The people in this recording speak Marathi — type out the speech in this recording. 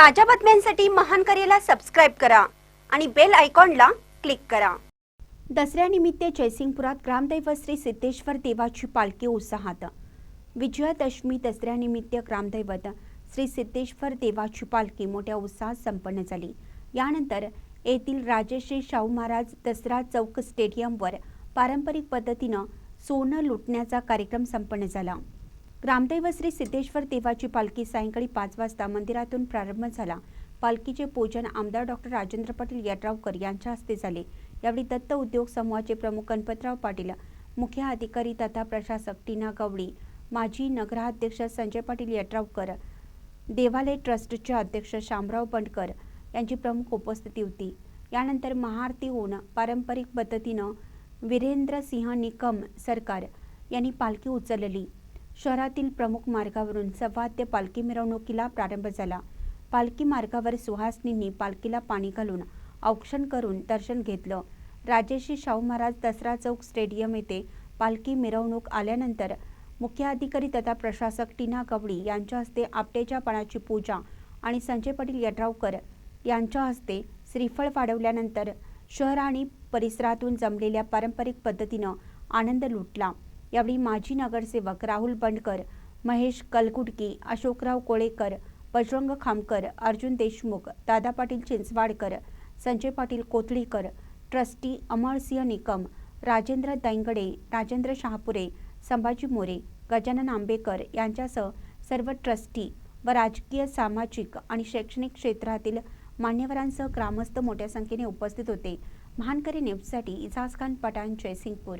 ताज्या बातम्यांसाठी महान करेला सबस्क्राईब करा आणि बेल आयकॉनला क्लिक करा. दसऱ्यानिमित्त जयसिंगपुरात ग्रामदैवत श्री सिद्धेश्वर देवाची पालखी उत्साहात. विजयादशमी दसऱ्यानिमित्त ग्रामदैवत श्री सिद्धेश्वर देवाची पालखी मोठ्या उत्साहात संपन्न झाली. यानंतर येथील राजश्री शाहू महाराज दसरा चौक स्टेडियमवर पारंपरिक पद्धतीनं सोनं लुटण्याचा कार्यक्रम संपन्न झाला. ग्रामदैव श्री सिद्धेश्वर देवाची पालखी सायंकाळी पाच वाजता मंदिरातून प्रारंभ झाला. पालखीचे पूजन आमदार डॉक्टर राजेंद्र पाटील यड्रावकर यांच्या हस्ते झाले. यावेळी दत्त उद्योग समूहाचे प्रमुख गणपतराव पाटील मुख्य अधिकारी तथा प्रशासक टीना गवळी माजी नगराध्यक्ष संजय पाटील यड्रावकर देवालय ट्रस्टचे अध्यक्ष शामराव बंडकर यांची प्रमुख उपस्थिती होती. यानंतर महाआरती होऊन पारंपरिक पद्धतीनं वीरेंद्र सिंह निकम सरकार यांनी पालखी उचलली. शहरातील प्रमुख मार्गावरून सवाद्य पालखी मिरवणुकीला प्रारंभ झाला. पालखी मार्गावर सुहासनींनी पालखीला पाणी घालून औक्षण करून दर्शन घेतलं. राजेशी शाहू महाराज दसरा चौक स्टेडियम येथे पालखी मिरवणूक आल्यानंतर मुख्य अधिकारी तथा प्रशासक टीना गवळी यांच्या हस्ते आपटेच्या पानाची पूजा आणि संजय पाटील यड्रावकर यांच्या हस्ते श्रीफळ वाढवल्यानंतर शहर आणि परिसरातून जमलेल्या पारंपरिक पद्धतीनं आनंद लुटला. यावेळी माजी नगरसेवक राहुल बंडकर महेश कलकुटकी अशोकराव कोळेकर बजरंग खामकर अर्जुन देशमुख दादा पाटील चिंचवाडकर संजय पाटील कोथळीकर ट्रस्टी अमरसिंह निकम राजेंद्र दैंगडे राजेंद्र शहापुरे संभाजी मोरे गजानन आंबेकर यांच्यासह सर्व ट्रस्टी व राजकीय सामाजिक आणि शैक्षणिक क्षेत्रातील मान्यवरांसह ग्रामस्थ मोठ्या संख्येने उपस्थित होते. महानकरी न्यूजसाठी इजाज खान पठाण जयसिंगपूर.